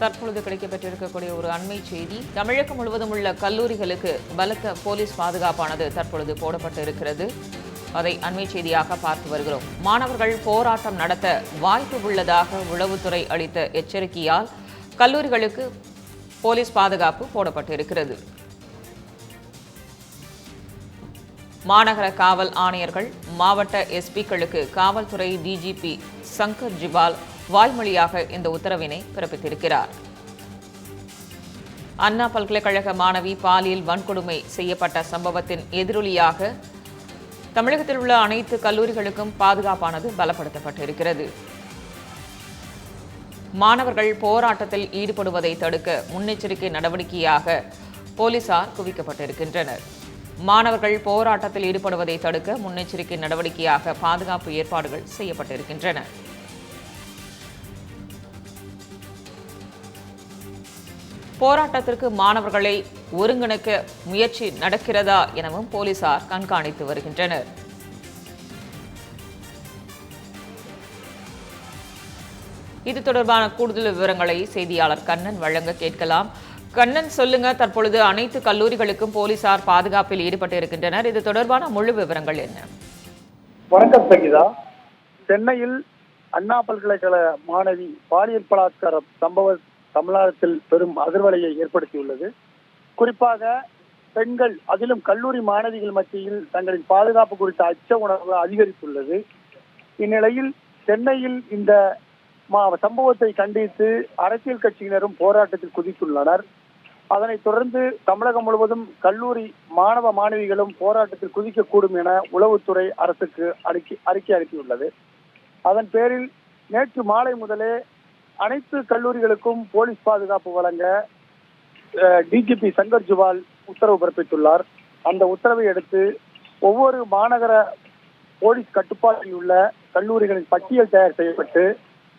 தற்பொழுது கிடைக்கப்பட்டிருக்கக்கூடிய ஒரு அண்மை செய்தி தமிழகம் முழுவதும் உள்ள கல்லூரிகளுக்கு பலத்த போலீஸ் பாதுகாப்பானது தற்பொழுது போடப்பட்டு இருக்கிறது அதை அண்மை செய்தியாக பார்த்து வருகிறோம். மாணவர்கள் போராட்டம் நடத்த வாய்ப்பு உள்ளதாக உளவுத்துறை அளித்த எச்சரிக்கையால் கல்லூரிகளுக்கு போலீஸ் பாதுகாப்பு போடப்பட்டிருக்கிறது. மாநகர காவல் ஆணையர்கள் மாவட்ட எஸ்பிக்களுக்கு காவல்துறை டிஜிபி சங்கர் ஜிவால் வாய்மொழியாக இந்த உத்தரவினை பிறப்பித்திருக்கிறார். அண்ணா பல்கலைக்கழக மாணவி பாலியல் வன்கொடுமை செய்யப்பட்ட சம்பவத்தின் எதிரொலியாக தமிழகத்தில் உள்ள அனைத்து கல்லூரிகளுக்கும் பாதுகாப்பானது பலப்படுத்தப்பட்டிருக்கிறது. மாணவர்கள் போராட்டத்தில் ஈடுபடுவதை தடுக்க முன்னெச்சரிக்கை நடவடிக்கையாக போலீசார் குவிக்கப்பட்டிருக்கின்றனர். மாணவர்கள் போராட்டத்தில் ஈடுபடுவதை தடுக்க முன்னெச்சரிக்கை நடவடிக்கையாக பாதுகாப்பு ஏற்பாடுகள் செய்யப்பட்டிருக்கின்றன. போராட்டத்திற்கு மாணவர்களை ஒருங்கிணைக்க முயற்சி நடக்கிறதா எனவும் போலீசார் கண்காணித்து வருகின்றனர். இது தொடர்பான கூடுதல் விவரங்களை செய்தியாளர் கண்ணன் வழங்க கேட்கலாம். கண்ணன் சொல்லுங்க தற்பொழுது அனைத்து கல்லூரிகளுக்கும் போலீசார் பாதுகாப்பில் ஈடுபட்டு இருக்கின்றனர். இது தொடர்பான முழு விவரங்கள் என்ன? வணக்கம் சங்கீதா. சென்னையில் அண்ணா பல்கலைக்கழக மாணவி பாலியல் பலாத்கார சம்பவ தமிழகத்தில் பெரும் அதிர்வலையை ஏற்படுத்தியுள்ளது. குறிப்பாக பெண்கள் அதிலும் கல்லூரி மாணவிகள் மத்தியில் தங்களின் பாதுகாப்பு குறித்த அச்ச உணர்வு அதிகரித்துள்ளது. இந்நிலையில் சென்னையில் இந்த மா- சம்பவத்தை கண்டித்து அரசியல் கட்சியினரும் போராட்டத்தில் குதித்துள்ளனர். அதனைத் தொடர்ந்து தமிழகம் முழுவதும் கல்லூரி மாணவ மாணவிகளும் போராட்டத்தில் குதிக்கக்கூடும் என உளவுத்துறை அரசுக்கு அறிக்கை அறிக்கை அளித்துள்ளது அதன் பேரில் நேற்று மாலை முதலே அனைத்து கல்லூரிகளுக்கும் போலீஸ் பாதுகாப்பு வழங்க டிஜிபி சங்கர் ஜுவால் உத்தரவு பிறப்பித்துள்ளார். அந்த உத்தரவை அடுத்து ஒவ்வொரு மாநகர போலீஸ் கட்டுப்பாட்டில் உள்ள கல்லூரிகளின் பட்டியல் தயார் செய்யப்பட்டு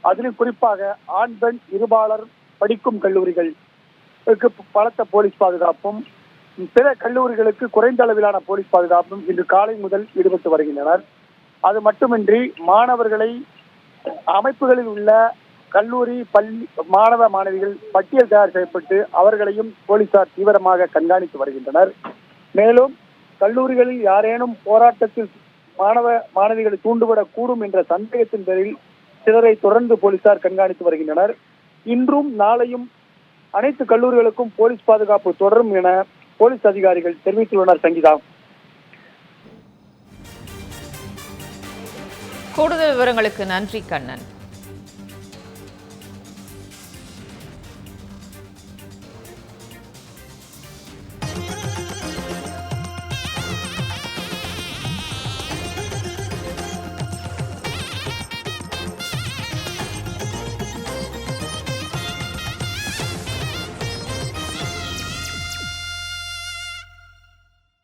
அதிலும் குறிப்பாக ஆண் பெண் இருபாலர் படிக்கும் கல்லூரிகள் பலத்த போலீஸ் பாதுகாப்பும் பிற கல்லூரிகளுக்கு குறைந்த அளவிலான போலீஸ் பாதுகாப்பும் இன்று காலை முதல் ஈடுபட்டு வருகின்றனர். அது மட்டுமின்றி மாணவர்களை அமைப்புகளில் உள்ள கல்லூரி பள்ளி மாணவ மாணவிகள் பட்டியல் தயார் செய்யப்பட்டு அவர்களையும் போலீசார் தீவிரமாக கண்காணித்து வருகின்றனர். மேலும் கல்லூரிகளில் யாரேனும் போராட்டத்தில் மாணவ மாணவிகளை தூண்டுவிடக் கூடும் என்ற சந்தேகத்தின் பேரில் சிலரை தொடர்ந்து போலீசார் கண்காணித்து வருகின்றனர். இன்றும் நாளையும் அனைத்து கல்லூரிகளுக்கும் போலீஸ் பாதுகாப்பு தொடரும் என போலீஸ் அதிகாரிகள் தெரிவித்துள்ளனர். சங்கீதா. கூடுதல் விவரங்களுக்கு நன்றி கண்ணன்.